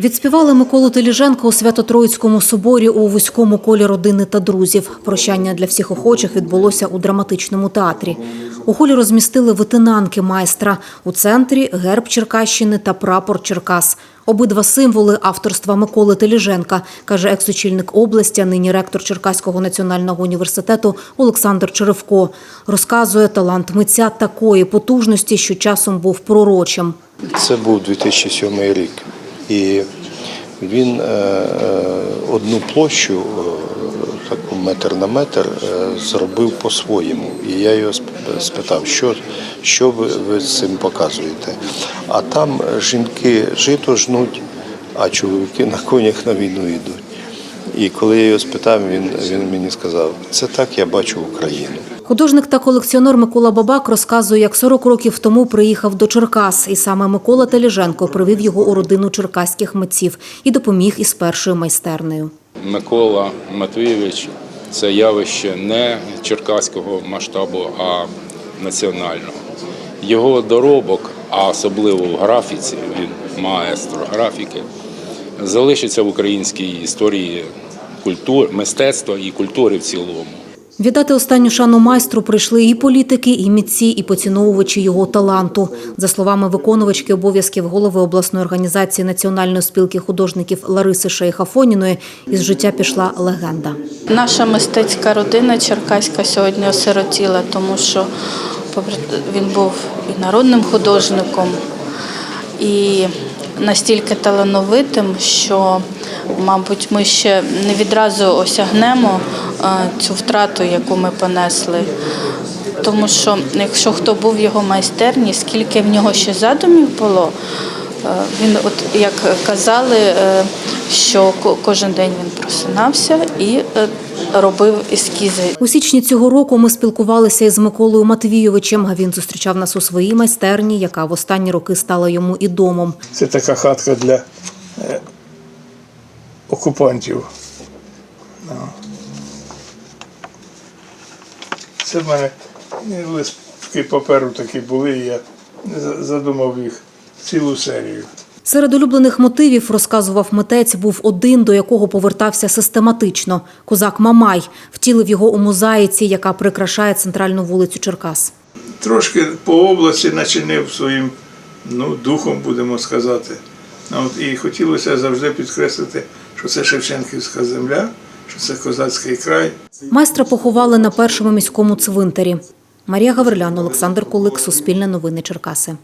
Відспівали Миколу Теліженка у Свято-Троїцькому соборі у вузькому колі родини та друзів. Прощання для всіх охочих відбулося у драматичному театрі. У холі розмістили витинанки майстра. У центрі герб Черкащини та прапор Черкас. Обидва символи авторства Миколи Теліженка, каже екс-очільник області, а нині ректор Черкаського національного університету Олександр Черевко. Розказує талант митця такої потужності, що часом був пророчим. Це був 2007 рік. І він е, е, одну площу, е, таку метр на метр, зробив по-своєму. І я його спитав, що, що ви, ви з цим показуєте. А там жінки жито жнуть, а чоловіки на конях на війну йдуть. І коли я його спитав, він, він мені сказав, це так я бачу Україну. Художник та колекціонер Микола Бабак розказує, як 40 років тому приїхав до Черкас, і саме Микола Теліженко привів його у родину черкаських митців і допоміг із першою майстернею. Микола Матвійович це явище не черкаського масштабу, а національного. Його доробок, а особливо в графіці, він маестро графіки, залишиться в українській історії культур, мистецтва і культури в цілому. Віддати останню шану майстру прийшли і політики, і митці, і поціновувачі його таланту. За словами виконувачки обов'язків голови обласної організації Національної спілки художників Лариси Шейхафоніної, із життя пішла легенда. Наша мистецька родина черкаська сьогодні осиротіла, тому що він був і народним художником, і настільки талановитим, що, мабуть, ми ще не відразу осягнемо е, цю втрату, яку ми понесли. Тому що якщо хто був його майстерні, скільки в нього ще задумів було, він, от як казали, е, що ко- кожен день він просинався і е, робив ескізи. У січні цього року ми спілкувалися із Миколою Матвійовичем. Він зустрічав нас у своїй майстерні, яка в останні роки стала йому і домом. Це така хатка для е, окупантів. Ну. Це в мене е, листки паперу такі були, і я за- задумав їх цілу серію. Серед улюблених мотивів, розказував митець, був один, до якого повертався систематично. Козак Мамай втілив його у мозаїці, яка прикрашає центральну вулицю Черкас. Трошки по області начинив своїм ну, духом, будемо сказати. Ну, От, і хотілося завжди підкреслити, що це Шевченківська земля, що це козацький край. Майстра поховали на першому міському цвинтарі. Марія Гаврилян, Олександр Кулик, Суспільне новини Черкаси.